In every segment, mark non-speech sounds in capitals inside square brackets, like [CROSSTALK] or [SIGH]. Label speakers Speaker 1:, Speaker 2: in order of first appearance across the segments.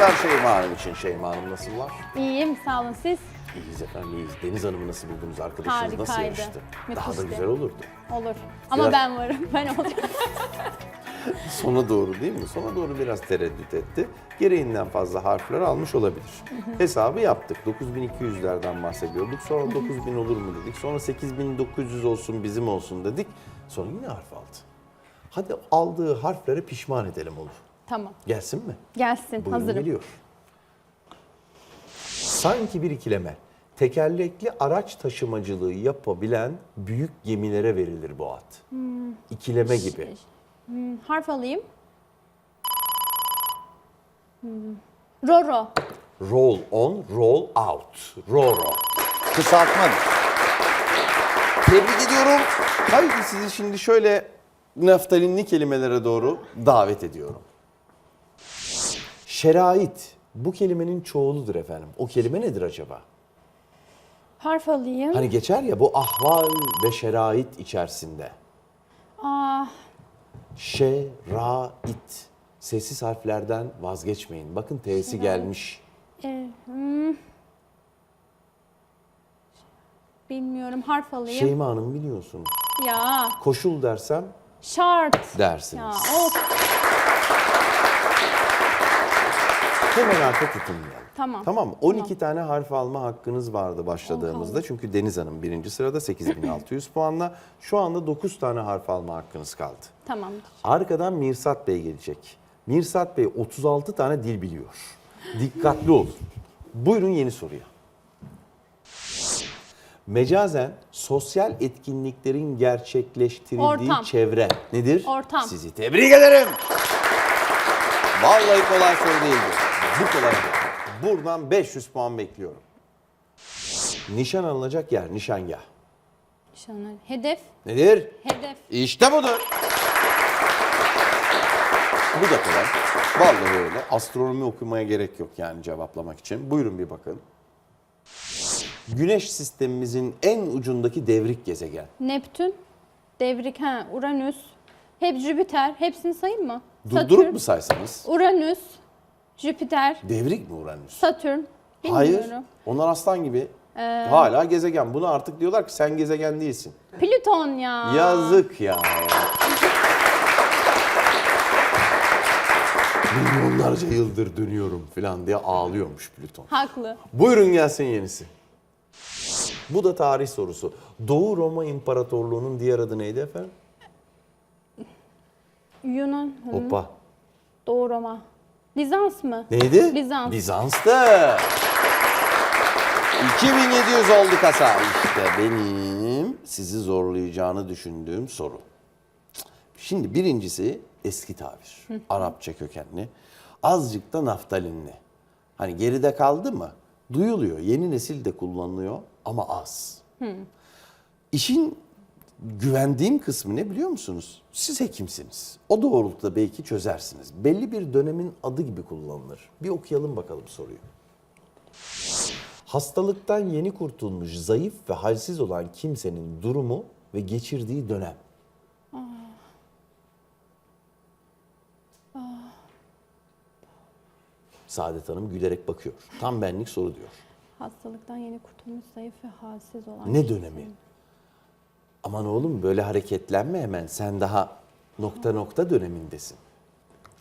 Speaker 1: Alkışlar Şeyma Hanım için. Şeyma Hanım nasıllar?
Speaker 2: İyiyim, sağ olun siz.
Speaker 1: İyiyiz efendim iyiyiz. Deniz Hanım'ı nasıl buldunuz? Arkadaşınız nasıl
Speaker 2: Harikaydı.
Speaker 1: yarıştı? Daha da
Speaker 2: Müthişti.
Speaker 1: güzel olurdu.
Speaker 2: Olur. Ama
Speaker 1: Biraz-
Speaker 2: ben varım, [LAUGHS] ben olacağım. [LAUGHS]
Speaker 1: Sona doğru değil mi? Sona doğru biraz tereddüt etti. Gereğinden fazla harfler almış olabilir. Hesabı yaptık. 9200'lerden bahsediyorduk. Sonra 9000 olur mu dedik. Sonra 8900 olsun bizim olsun dedik. Sonra yine harf aldı. Hadi aldığı harflere pişman edelim onu.
Speaker 2: Tamam,
Speaker 1: Gelsin mi?
Speaker 2: gelsin,
Speaker 1: Buyurun
Speaker 2: hazırım.
Speaker 1: geliyor. Sanki bir ikileme. Tekerlekli araç taşımacılığı yapabilen büyük gemilere verilir bu ad. İkileme gibi.
Speaker 2: Hmm, harf alayım. Hmm. Roro.
Speaker 1: Roll on, roll out. Roro. Kısaltmadır. Tebrik ediyorum. Haydi sizi şimdi şöyle naftalinli kelimelere doğru davet ediyorum. Şerait. Bu kelimenin çoğuludur efendim. O kelime nedir acaba?
Speaker 2: Harf alayım.
Speaker 1: Hani geçer ya bu ahval ve şerait içerisinde.
Speaker 2: Aa,
Speaker 1: Şerait. Sessiz harflerden vazgeçmeyin. Bakın T'si gelmiş.
Speaker 2: e, hmm. Bilmiyorum, harf alayım.
Speaker 1: Şeyma Hanım biliyorsunuz.
Speaker 2: Ya,
Speaker 1: Koşul dersem
Speaker 2: şart.
Speaker 1: dersiniz.
Speaker 2: Ya, of.
Speaker 1: Hemen arka tutunmayalım.
Speaker 2: Tamam.
Speaker 1: Tamam. 12 tane harf alma hakkınız vardı başladığımızda. Çünkü Deniz Hanım birinci sırada 8600 puanla. Şu anda 9 tane harf alma hakkınız kaldı.
Speaker 2: Tamamdır.
Speaker 1: Arkadan Mirsat Bey gelecek. Mirsat Bey 36 tane dil biliyor. Dikkatli olun. Buyurun yeni soruya. Mecazen sosyal etkinliklerin gerçekleştirildiği
Speaker 2: Ortam.
Speaker 1: çevre nedir?
Speaker 2: Ortam.
Speaker 1: Sizi tebrik ederim. Vallahi kolay soru değildi. Bu kolay değil. Buradan 500 puan bekliyorum. Nişan alınacak yer, nişangah.
Speaker 2: Nişanlar. Hedef.
Speaker 1: Nedir?
Speaker 2: Hedef.
Speaker 1: İşte budur. Bu da kolay. Vallahi öyle. Astronomi okumaya gerek yok yani cevaplamak için. Buyurun bir bakın. Güneş sistemimizin en ucundaki devrik gezegen.
Speaker 2: Neptün. Devrik, ha, Uranüs. Hep Jüpiter. Hepsini sayayım mı?
Speaker 1: Durdurup mu saysanız?
Speaker 2: Uranüs, Jüpiter,
Speaker 1: Devrik mi Uranüs?
Speaker 2: Satürn.
Speaker 1: Hayır.
Speaker 2: Bilmiyorum.
Speaker 1: Onlar aslan gibi. Hala gezegen. Buna artık diyorlar ki sen gezegen değilsin.
Speaker 2: Plüton ya.
Speaker 1: Yazık ya. Milyonlarca yıldır dönüyorum falan diye ağlıyormuş Plüton.
Speaker 2: Haklı.
Speaker 1: Buyurun gelsin yenisi. Bu da tarih sorusu. Doğu Roma İmparatorluğu'nun diğer adı neydi efendim?
Speaker 2: Yunan.
Speaker 1: Hoppa.
Speaker 2: Doğu Roma. Bizans mı?
Speaker 1: Neydi?
Speaker 2: Bizans.
Speaker 1: Bizans'tı. 2700 oldu kasa. İşte benim sizi zorlayacağını düşündüğüm soru. Şimdi birincisi eski tabir. Arapça kökenli. Azıcık da naftalinli. Hani geride kaldı mı? Duyuluyor. Yeni nesil de kullanılıyor ama az. İşin güvendiğim kısmı ne biliyor musunuz? Siz hekimsiniz. O doğrultuda belki çözersiniz. Belli bir dönemin adı gibi kullanılır. Bir okuyalım bakalım soruyu. Hastalıktan yeni kurtulmuş, zayıf ve halsiz olan kimsenin durumu ve geçirdiği dönem. Saadet Hanım gülerek bakıyor. Tam benlik soru diyor.
Speaker 2: Hastalıktan yeni kurtulmuş zayıf ve halsiz olan.
Speaker 1: Ne dönemi? Aman oğlum böyle hareketlenme hemen. Sen daha nokta nokta dönemindesin.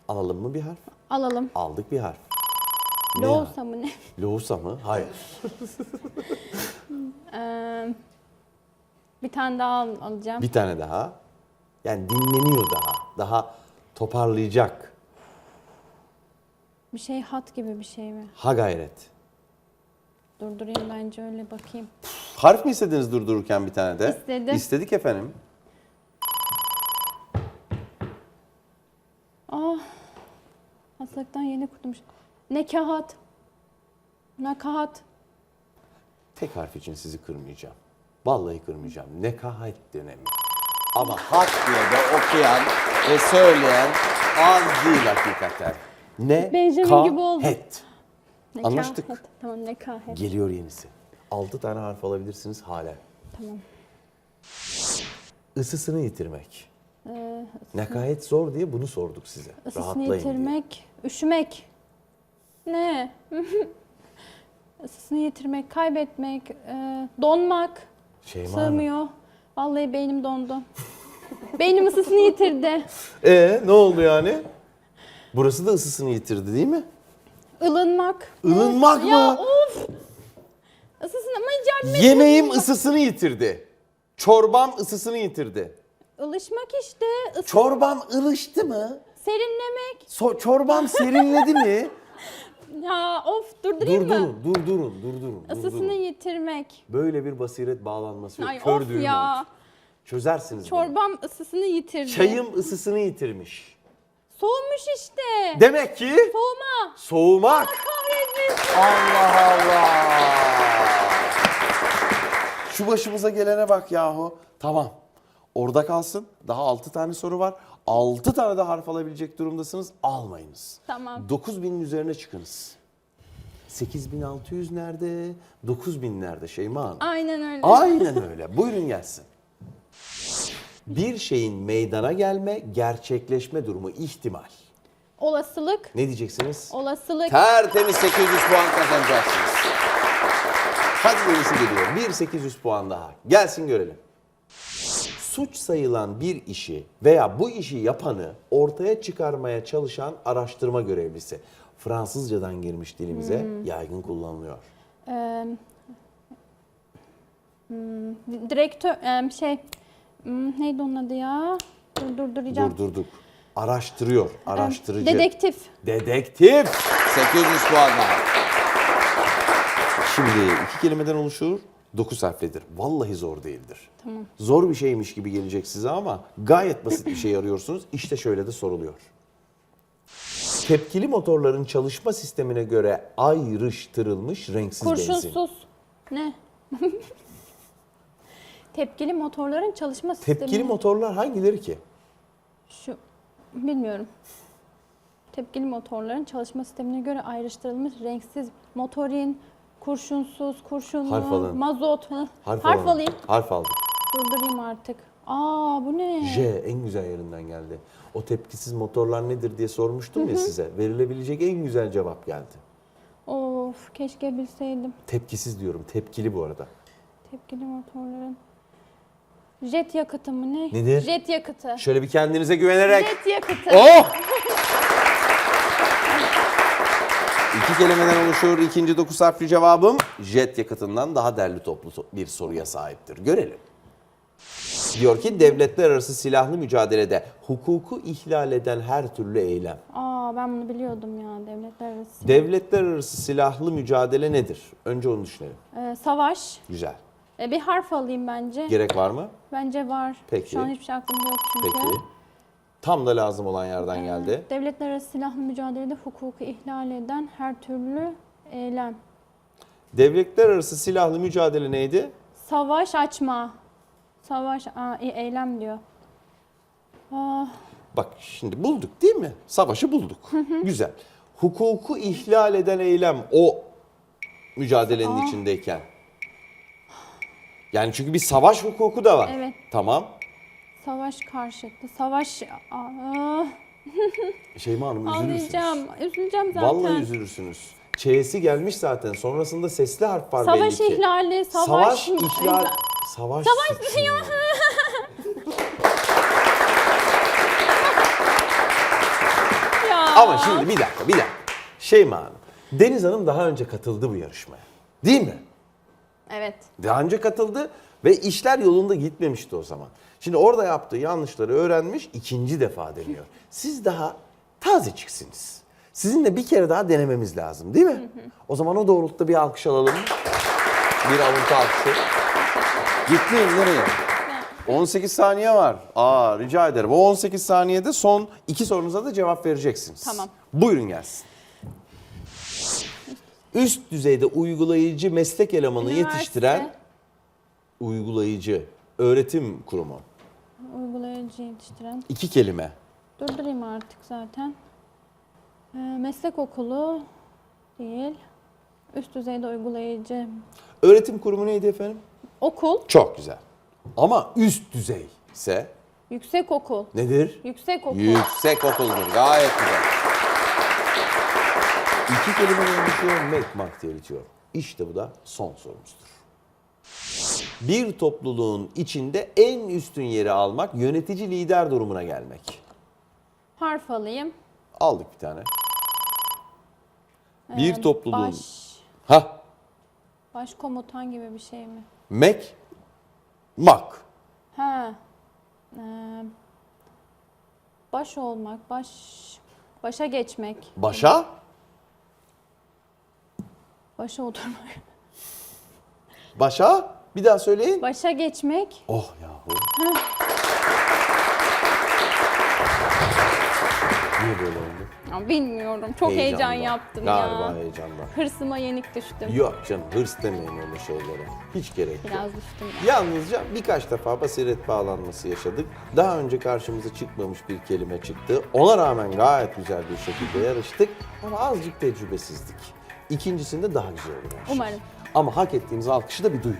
Speaker 1: Alalım mı bir harf?
Speaker 2: Alalım.
Speaker 1: Aldık bir harf. Ne
Speaker 2: Loğusa mı ne?
Speaker 1: Loğusa mı? Hayır. [LAUGHS]
Speaker 2: Bir tane daha al- alacağım.
Speaker 1: Bir tane daha. Yani dinleniyor daha. Daha toparlayacak.
Speaker 2: Bir şey hat gibi bir şey mi?
Speaker 1: Ha gayret.
Speaker 2: Durdurayım bence öyle bakayım.
Speaker 1: Harf mi istediniz durdururken bir tane de?
Speaker 2: İstedim.
Speaker 1: İstedik efendim.
Speaker 2: Ah. Hastalıktan yeni kurtulmuş. Nekahat. Nakahat.
Speaker 1: Tek harf için sizi kırmayacağım. Vallahi kırmayacağım. Nekahat dönemi. Ama hak diye de okuyan ve söyleyen az değil hakikaten. Ne
Speaker 2: Benjamin gibi oldu.
Speaker 1: Het.
Speaker 2: Nekahat.
Speaker 1: Anlaştık.
Speaker 2: Tamam nekahet.
Speaker 1: Geliyor yenisi. 6 tane harf alabilirsiniz hala.
Speaker 2: Tamam.
Speaker 1: Isısını yitirmek.
Speaker 2: Ee,
Speaker 1: Nekahet zor diye bunu sorduk size.
Speaker 2: ısısını
Speaker 1: Rahatlayın diye.
Speaker 2: yitirmek. Üşümek. Ne? [LAUGHS] Isısını yitirmek, kaybetmek, e, donmak.
Speaker 1: Şeyma Hanım.
Speaker 2: Sığmıyor. Vallahi beynim dondu. [LAUGHS] Beynim ısısını yitirdi.
Speaker 1: Ee ne oldu yani? Burası da ısısını yitirdi değil mi?
Speaker 2: Ilınmak.
Speaker 1: Ilınmak
Speaker 2: Ya
Speaker 1: mı?
Speaker 2: of! Etmedin.
Speaker 1: Yemeğim ısısını yitirdi. Çorbam ısısını yitirdi.
Speaker 2: Ilışmak işte. Is-
Speaker 1: Çorbam ılıştı mı?
Speaker 2: serinlemek.
Speaker 1: So- çorbam serinledi mi? [LAUGHS]
Speaker 2: Ya of durdurayım mı?
Speaker 1: durdurun, durdurun, durdurun.
Speaker 2: Isısını
Speaker 1: durdurun.
Speaker 2: yitirmek.
Speaker 1: Böyle bir basiret bağlanması yok.
Speaker 2: Ay
Speaker 1: Kör
Speaker 2: of
Speaker 1: düğüm
Speaker 2: ya.
Speaker 1: oldu. Çözersiniz bunu.
Speaker 2: Çorbam ısısını yitirdi.
Speaker 1: Çayım ısısını yitirmiş.
Speaker 2: Soğumuş işte.
Speaker 1: Demek ki
Speaker 2: Soğuma.
Speaker 1: soğumak. Allah Allah. Şu başımıza gelene bak yahu. Tamam. Orada kalsın. Daha 6 tane soru var. 6 tane de harf alabilecek durumdasınız. Almayınız.
Speaker 2: Tamam.
Speaker 1: 9000'in üzerine çıkınız. 8600 nerede? 9000 nerede Şeyma Hanım?
Speaker 2: Aynen öyle.
Speaker 1: Aynen öyle. Buyurun gelsin. Bir şeyin meydana gelme, gerçekleşme durumu ihtimal.
Speaker 2: Olasılık.
Speaker 1: Ne diyeceksiniz?
Speaker 2: Olasılık.
Speaker 1: Tertemiz 800 puan kazanacaksınız. Hadi gerisi geliyor. 1 800 puan daha. Gelsin görelim. Suç sayılan bir işi veya bu işi yapanı ortaya çıkarmaya çalışan araştırma görevlisi. Fransızcadan girmiş dilimize yaygın kullanılıyor.
Speaker 2: Ee, hmm, direktör şey hmm, neydi onun adı ya? Dur durduracağım.
Speaker 1: Durdurduk. Araştırıyor, araştırıcı.
Speaker 2: Dedektif.
Speaker 1: Dedektif. 800 puan daha. Şimdi iki kelimeden oluşur. 9 harflidir. Vallahi zor değildir.
Speaker 2: Tamam.
Speaker 1: Zor bir şeymiş gibi gelecek size ama gayet basit bir şey arıyorsunuz. İşte şöyle de soruluyor. Tepkili motorların çalışma sistemine göre ayrıştırılmış renksiz benzin.
Speaker 2: Kurşunsuz. Ne? [LAUGHS] Tepkili motorların çalışma sistemi.
Speaker 1: Tepkili motorlar hangileri ki?
Speaker 2: Şu bilmiyorum. Tepkili motorların çalışma sistemine göre ayrıştırılmış renksiz motorin, kurşunsuz, kurşunlu,
Speaker 1: Harf alın.
Speaker 2: mazot. Hı.
Speaker 1: Harf,
Speaker 2: Harf
Speaker 1: alalım.
Speaker 2: alayım.
Speaker 1: Harf aldım.
Speaker 2: Durdurayım artık. Aa bu ne?
Speaker 1: J en güzel yerinden geldi. O tepkisiz motorlar nedir diye sormuştum ya size. Verilebilecek en güzel cevap geldi.
Speaker 2: Of keşke bilseydim.
Speaker 1: Tepkisiz diyorum. Tepkili bu arada.
Speaker 2: Tepkili motorların. Jet yakıtı mı ne?
Speaker 1: Nedir?
Speaker 2: Jet yakıtı.
Speaker 1: Şöyle bir kendinize güvenerek.
Speaker 2: Jet yakıtı.
Speaker 1: Oh! [LAUGHS] İki kelimeden oluşur. İkinci dokuz harfli cevabım jet yakıtından daha derli toplu to- bir soruya sahiptir. Görelim. Diyor ki devletler arası silahlı mücadelede hukuku ihlal eden her türlü eylem.
Speaker 2: Aa ben bunu biliyordum ya devletler arası.
Speaker 1: Devletler arası silahlı mücadele nedir? Önce onu düşünelim.
Speaker 2: Ee, savaş.
Speaker 1: Güzel.
Speaker 2: Ee, bir harf alayım bence.
Speaker 1: Gerek var mı?
Speaker 2: Bence var.
Speaker 1: Peki.
Speaker 2: Şu an hiçbir şey aklımda yok çünkü.
Speaker 1: Peki. Tam da lazım olan yerden geldi.
Speaker 2: Devletler arası silahlı mücadelede hukuku ihlal eden her türlü eylem.
Speaker 1: Devletler arası silahlı mücadele neydi?
Speaker 2: Savaş açma. Savaş aa, e- eylem diyor. Aa,
Speaker 1: Bak şimdi bulduk değil mi? Savaşı bulduk. Güzel. Hukuku ihlal eden eylem o mücadelenin içindeyken. Yani çünkü bir savaş hukuku da var.
Speaker 2: Evet.
Speaker 1: Tamam.
Speaker 2: Savaş karşıtı. Savaş aa,
Speaker 1: Şeyma Hanım üzülürsünüz.
Speaker 2: ağlayacağım. Üzüleceğim zaten.
Speaker 1: Vallahi üzülürsünüz. Ç'si gelmiş zaten. Sonrasında sesli harf var
Speaker 2: Savaş
Speaker 1: belli ki.
Speaker 2: ihlali, savaş,
Speaker 1: Savaş ihlal. Savaş.
Speaker 2: Savaş
Speaker 1: suçu. [LAUGHS]
Speaker 2: ya. ya.
Speaker 1: Ama şimdi bir dakika bir dakika. Şeyma Hanım. Deniz Hanım daha önce katıldı bu yarışmaya. Değil mi?
Speaker 2: Evet.
Speaker 1: Daha önce katıldı ve işler yolunda gitmemişti o zaman. Şimdi orada yaptığı yanlışları öğrenmiş ikinci defa deniyor. [LAUGHS] Siz daha tazeciksiniz. Sizinle bir kere daha denememiz lazım değil mi? O zaman o doğrultuda bir alkış alalım. Bir avuntu alkışı. Gitmeyin nereye? 18 saniye var. Aa rica ederim. O 18 saniyede son iki sorunuza da cevap vereceksiniz.
Speaker 2: Tamam.
Speaker 1: Buyurun gelsin. Üst düzeyde uygulayıcı meslek elemanı
Speaker 2: Üniversite.
Speaker 1: yetiştiren uygulayıcı öğretim kurumu.
Speaker 2: Uygulayıcı yetiştiren.
Speaker 1: İki kelime.
Speaker 2: Durdurayım artık zaten. Ee, meslek okulu değil. Üst düzeyde uygulayıcı.
Speaker 1: Öğretim kurumu neydi efendim?
Speaker 2: Okul,
Speaker 1: Çok güzel. Ama üst düzey ise
Speaker 2: yüksek okul.
Speaker 1: nedir?
Speaker 2: Yüksek okul.
Speaker 1: Yüksek okuldur. Gayet güzel. İki kelimeden oluşuyor, make, mak diye bitiyor. İşte bu da son sorumuzdur. Bir topluluğun içinde en üstün yeri almak, yönetici lider durumuna gelmek.
Speaker 2: Harf alayım.
Speaker 1: Aldık bir tane. Bir
Speaker 2: Ee,
Speaker 1: topluluğun...
Speaker 2: Baş,
Speaker 1: Ha,
Speaker 2: başkomutan gibi bir şey mi?
Speaker 1: make, mak.
Speaker 2: Ha. Ee, baş olmak, baş başa geçmek,
Speaker 1: Başa,
Speaker 2: başa oturmak.
Speaker 1: başa. Bir daha söyleyin.
Speaker 2: Başa geçmek.
Speaker 1: Oh yahu. Niye böyle oldu?
Speaker 2: Ya bilmiyorum. Çok heyecan
Speaker 1: Heyecandan.
Speaker 2: yaptım
Speaker 1: Galiba
Speaker 2: ya.
Speaker 1: heyecandan.
Speaker 2: Hırsıma yenik düştüm.
Speaker 1: Yok canım hırs demeyin öyle şeylere. Hiç gerek yok.
Speaker 2: Biraz düştüm ya.
Speaker 1: Yalnızca birkaç defa basiret bağlanması yaşadık. Daha önce karşımıza çıkmamış bir kelime çıktı. Ona rağmen gayet güzel bir şekilde yarıştık. Ama azıcık tecrübesizdik. İkincisinde daha güzel olur her şey.
Speaker 2: Umarım.
Speaker 1: Ama hak ettiğimiz alkışı da bir duyun.